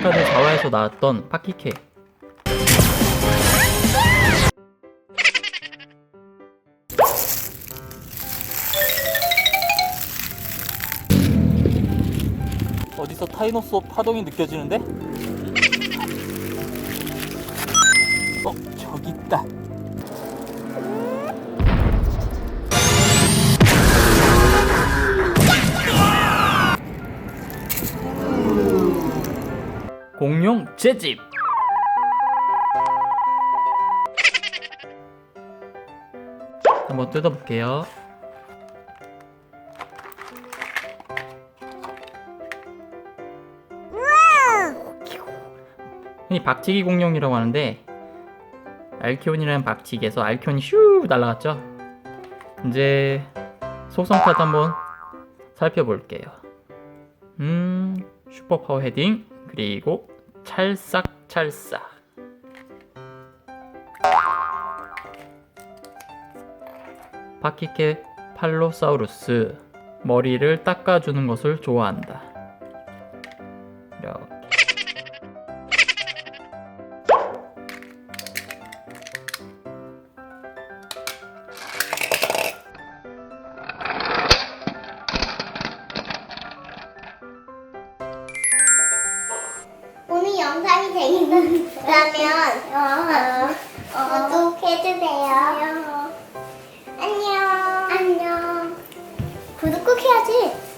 아까도 4화에서 나왔던 파키케 어디서 타이노소 파동이 느껴지는데? 공룡 재집. 한번 뜯어볼게요. 흔히 박치기 공룡이라고 하는데 알키온이라는 박치기에서 알키온이 슈 날아갔죠. 이제 속성 카드 한번 살펴볼게요. 음, 슈퍼 파워 헤딩 그리고 찰싹 찰싹. 파키케 팔로사우루스 머리를 닦아주는 것을 좋아한다. 이렇게. 곰이 영상이 재밌었다면 어, 어, 어 구독해주세요. 안녕. 안녕. 구독 꼭 해야지.